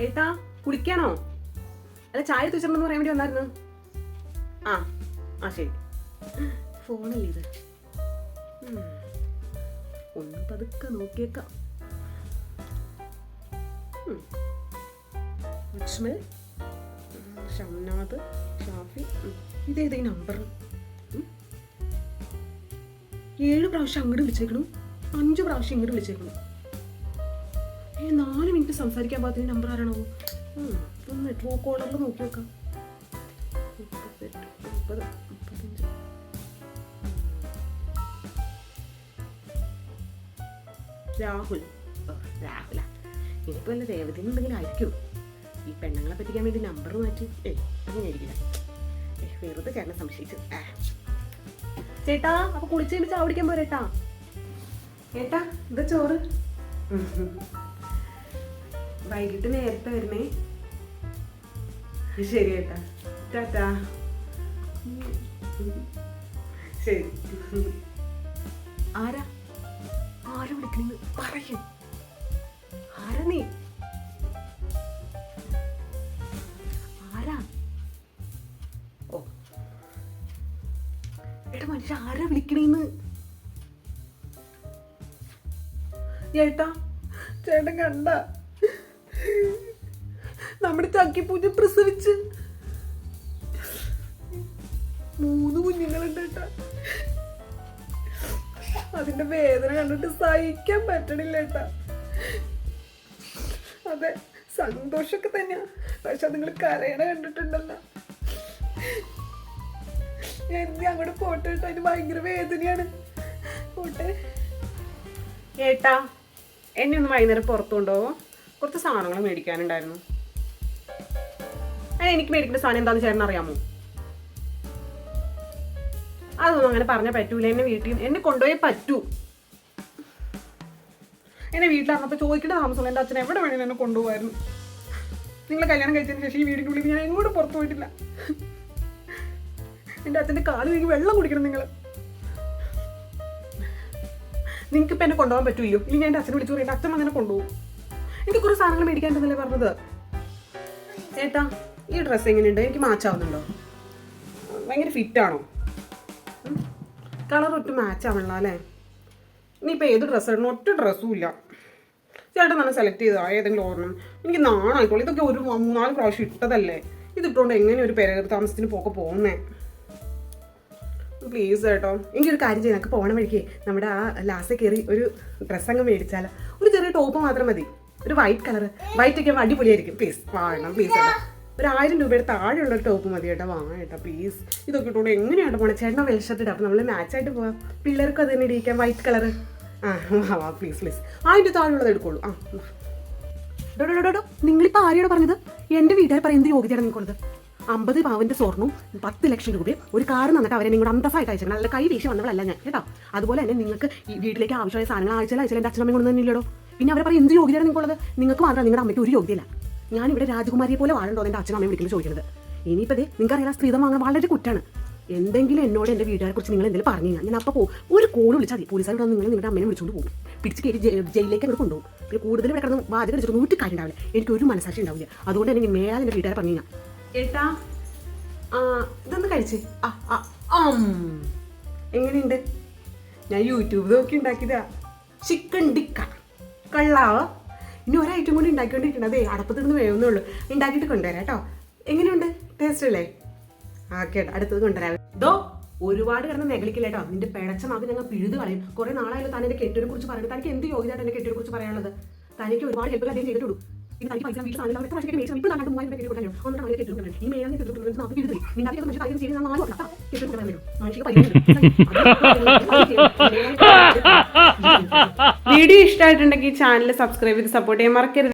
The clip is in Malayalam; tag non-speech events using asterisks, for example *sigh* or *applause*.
ഏട്ടാ കുളിക്കാണോ? അല്ല ചായ തുച്ചറെന്ന് പറയാൻ വേണ്ടി വന്നായിരുന്നു. ആ ആ ശരി. ഫോണല്ലേ ഇത്. ഒന്ന് പതുക്കെ നോക്കിയേക്കാം. ലക്ഷ്മി? ഷംനാഥ് ഷാഫി ഇതേ ഇതേതാ ഈ നമ്പർ ഏഴ് പ്രാവശ്യം അങ്ങോട്ട് വിളിച്ചേക്കണം. അഞ്ച് പ്രാവശ്യം ഇങ്ങോട്ട് വിളിച്ചേക്കണം. ഏ നാല് മിനിറ്റ് സംസാരിക്കാൻ പാകത്തിന് നമ്പർ ആരാണോ? ഒന്ന് ട്രൂ കോളറിൽ നോക്കി നോക്കാം മുപ്പത്തെട്ട് മുപ്പത് മുപ്പത്തഞ്ച്. രാഹുൽ. രാഹുല. ഇനിയിപ്പോ വല്ല ദേവതി എന്തെങ്കിലും ആയിരിക്കും. ഈ പെണ്ണുങ്ങളെ പറ്റിക്കാൻ വേണ്ടി നമ്പർ മാറ്റി. ഏയ് അങ്ങനെ ആയിരിക്കില്ല വെറുതെ ചേട്ടനെ സംശയിച്ചു. ചേട്ടാ അപ്പൊ കുളിച്ച് ചാവടിക്കാൻ പോരേട്ടാ. ഏട്ടാ ഇത് ചോറ്? വൈകിട്ട് നേരത്തെ വരണേ ശരി ഏട്ടാ. ടാറ്റാ. ശരി. ആരാ? ആരാ വിളിക്കണെന്ന് പറയൂ. ആരാ നീ? ആരാ? ഓ. എടാ മനുഷ്യ ആരാ വിളിക്കണേന്ന് ചേട്ടാ ചേട്ടൻ കണ്ട. നമ്മുടെ ചക്കിപ്പൂജ പ്രസവിച്ച്. മൂന്ന് കുഞ്ഞുങ്ങളുണ്ട് അതിന്റെ വേദന കണ്ടിട്ട് സഹിക്കാൻ പറ്റണില്ല ഏട്ടാ അതെ സന്തോഷമൊക്കെ തന്നെയാ. പക്ഷെ നിങ്ങൾ കരയണ കണ്ടിട്ടുണ്ടല്ലോ. എന്തി അങ്ങോട്ട് പോട്ടെ ഏട്ടാ അതിന് ഭയങ്കര വേദനയാണ്. പോട്ടെ. ഏട്ടാ എന്നെ ഒന്ന് വൈകുന്നേരം പുറത്തു കുറച്ച് സാധനങ്ങൾ മേടിക്കാനുണ്ടായിരുന്നു. അതിന് എനിക്ക് മേടിക്കേണ്ട സാധനം എന്താണെന്ന് ചേട്ടൻ അറിയാമോ? അതൊന്നും അങ്ങനെ പറഞ്ഞാൽ പറ്റൂല. എന്നെ വീട്ടിൽ എന്നെ കൊണ്ടുപോയി പറ്റൂ. എന്നെ വീട്ടിലായിരുന്നപ്പോൾ ചോദിക്കേണ്ട താമസം എന്റെ അച്ഛൻ എവിടെ വേണമെങ്കിലും എന്നെ കൊണ്ടുപോകായിരുന്നു നിങ്ങൾ കല്യാണം കഴിച്ചതിന് ശേഷം ഈ വീടിന്റെ ഉള്ളിൽ ഞാൻ എങ്ങോട്ടും പുറത്തു പോയിട്ടില്ല. എന്റെ അച്ഛന്റെ കാൽ വീങ്ങി വെള്ളം കുടിക്കണം നിങ്ങൾ നിങ്ങൾക്ക് എന്നെ കൊണ്ടുപോകാൻ പറ്റൂല്ലോ? ഇനി ഞാൻ എന്റെ അച്ഛനെ വിളിച്ചു പറയും അച്ഛൻ അങ്ങനെ കൊണ്ടുപോകും. എനിക്ക് കുറേ സാധനങ്ങൾ തന്നല്ലേ പറഞ്ഞത്? ചേട്ടാ ഈ ഡ്രസ്സ് എങ്ങനെയുണ്ട്? എനിക്ക് മാച്ച് മാച്ചാവുന്നുണ്ടോ ഭയങ്കര ഫിറ്റാണോ കളർ ഒട്ടും മാച്ച് ആവണല്ലോ അല്ലേ? ഇനിയിപ്പോൾ ഏത് ഡ്രസ്സ് ഇടണം? ഒറ്റ ഡ്രസ്സും ഇല്ല. ചേട്ടൻ തന്നെ സെലക്ട് ചെയ്താ ഏതെങ്കിലും ഓർണം എനിക്ക് നാണായിക്കോളൂ. ഇതൊക്കെ ഒരു മൂന്നാൽ പ്രാവശ്യം ഇട്ടതല്ലേ? ഇതിട്ടുകൊണ്ട് എങ്ങനെ ഒരു പെരകർ താമസത്തിന് പോക്കെ പോകുന്നേ? പ്ലീസ് കേട്ടോ എനിക്കൊരു കാര്യം ചെയ്യാം. നമുക്ക് പോകണ വഴിക്ക് നമ്മുടെ ആ ലാസ്റ്റ് കയറി ഒരു ഡ്രസ്സ് അങ്ങ് മേടിച്ചാൽ ഒരു ചെറിയ ടോപ്പ് മാത്രം മതി. ഒരു വൈറ്റ് കളർ വൈറ്റ് ഒക്കെ അടിപൊളിയായിരിക്കും. പ്ലീസ് വാങ്ങണം പ്ലീസ് ഒരു ആയിരം രൂപയുടെ താഴെയുള്ള ടോപ്പ് മതി കേട്ടോ. വാങ്ങാം കേട്ടോ പ്ലീസ് ഇതൊക്കെ ഇട്ടുകൊണ്ട് എങ്ങനെയാണ് പോണേ? ചേട്ടൻ വെളിച്ചത്തിട്ട് അപ്പോൾ നമ്മൾ മാച്ചായിട്ട് പോവാം. പിള്ളേർക്ക് അത് തന്നെ ഇടിയിക്കാം. വൈറ്റ് കളർ ആ വാ പ്ലീസ് പ്ലീസ് അതിന്റെ താഴെയുള്ളത് എടുക്കുള്ളൂ. ആ ഡോഡോഡോഡോ നിങ്ങളിപ്പോൾ ആരോട് പറഞ്ഞത്? എന്റെ വീട്ടുകാർ പറയുന്നത് യോഗ്യതയാണ് നിങ്ങൾക്കുള്ളത് അമ്പത് പാവന്റെ സ്വർണവും പത്ത് ലക്ഷം രൂപയും ഒരു കാർ നന്നിട്ട് അവരെ നിങ്ങളുടെ അന്തസ്സായിട്ട് അയച്ചാൽ നല്ല കൈ വീശി വന്നവളല്ല ഞാൻ കേട്ടോ? അതുപോലെ തന്നെ നിങ്ങൾക്ക് ഈ വീട്ടിലേക്ക് ആവശ്യമായ സാധനങ്ങൾ ആഴ്ചയിൽ അയച്ചാൽ എന്റെ അച്ഛനമ്മയും കൊണ്ടു തന്നില്ലല്ലോ. പിന്നെ അവരെ പറയും എന്ത് യോഗ്യതയാണ് നിങ്ങൾക്കുള്ളത്? നിങ്ങൾക്ക് മാത്രം നിങ്ങളുടെ അമ്മയ്ക്ക് ഒരു യോഗ്യതയില്ല. ഞാൻ ഇവിടെ രാജകുമാരിയെ പോലെ വാഴണ്ടോ എന്റെ അച്ഛനും അമ്മയും വിളിക്കുന്നത് ചോദിക്കുന്നത്. ഇനിയിപ്പോൾ ദേ നിങ്ങൾക്ക് അറിയാം സ്ത്രീധം വാങ്ങാൻ വളരെ കുറ്റാണ്. എന്തെങ്കിലും എന്നോട് എന്റെ വീട്ടുകാരെ കുറിച്ച് നിങ്ങൾ എന്തെങ്കിലും പറഞ്ഞു കഴിഞ്ഞാൽ ഞാൻ അപ്പോൾ പോകും ഒരു കോൾ വിളിച്ചാൽ മതി. പോലീസുകാർ വന്ന് നിങ്ങൾ നിങ്ങളുടെ അമ്മയെ വിളിച്ചുകൊണ്ട് പോകും പിടിച്ച് കയറി ജയി- ജയിലിലേക്ക് അങ്ങോട്ട് കൊണ്ടുപോകും പിന്നെ കൂടുതൽ ഇവിടെ കിടന്ന് വാചകം അടിച്ചിട്ട് നൂറ്റി കാര്യം ഉണ്ടാവില്ല. എനിക്ക് ഒരു മനസ്സാക്ഷി ഉണ്ടാവില്ല. അതുകൊണ്ട് തന്നെ മേലാൽ എന്റെ വീട്ടുകാരെ പറഞ്ഞു കഴിഞ്ഞാൽ ഏട്ടാ ഇതൊന്ന് കഴിച്ച്. എങ്ങനെയുണ്ട്? ഞാൻ യൂട്യൂബ് നോക്കി ഉണ്ടാക്കിയതാ. ചിക്കൻ ടിക്ക. കള്ളാവോ? ഇനി ഒരൈറ്റം കൂടി ഉണ്ടാക്കിക്കൊണ്ടിരിക്കണം അതെ അടപ്പത്തിരുന്ന് വേവുന്നേ ഉള്ളൂ ഉണ്ടാക്കിയിട്ട് കൊണ്ടുവരാം കേട്ടോ. എങ്ങനെയുണ്ട്? ടേസ്റ്റ് അല്ലേ? ആ കേട്ടോ അടുത്തത് കൊണ്ടുവരാം. ദോ ഒരുപാട് കിടന്ന് നെഗളിക്കില്ല കേട്ടോ. നിന്റെ പിഴച്ച നാക്ക് ഞങ്ങൾ പിഴുത് കളയും. കുറേ നാളായാലും താൻ എന്റെ കെട്ടിനെ കുറിച്ച് പറയുന്നത്. തനിക്ക് എന്ത് യോഗ്യതയായിട്ട് എന്റെ കെട്ടിനെ കുറിച്ച് പറയാനുള്ളത്? തനിക്ക് ഒരുപാട് ഹെൽപ്പ് അദ്ദേഹം ചെയ്തിട്ടുള്ളൂ പിന്നെ തനിക്ക് പൈസ വീട്ടിൽ സാധനം എത്ര പ്രാവശ്യം മേടിച്ചു ഇപ്പോൾ നാലാണ്ട് മൂവായിരം രൂപ കെട്ടി കൊടുക്കാനോ ഒന്നും നാളെ കെട്ടി കൊടുക്കണം ഈ മേലാൻ കെട്ടി കൊടുക്കുന്നത് നാക്ക് പിഴുത് നിന്റെ അധികം മനുഷ്യ കാര്യം ചെയ്ത് നാല് വർഷം കെട്ടി കൊടുക്കാൻ വേണ്ടി മനുഷ്യക്ക് *laughs* വീഡിയോ ഇഷ്ടമായിട്ടുണ്ടെങ്കിൽ ചാനൽ സബ്സ്ക്രൈബ് ചെയ്ത് സപ്പോർട്ട് ചെയ്യാൻ മറക്കരുത്.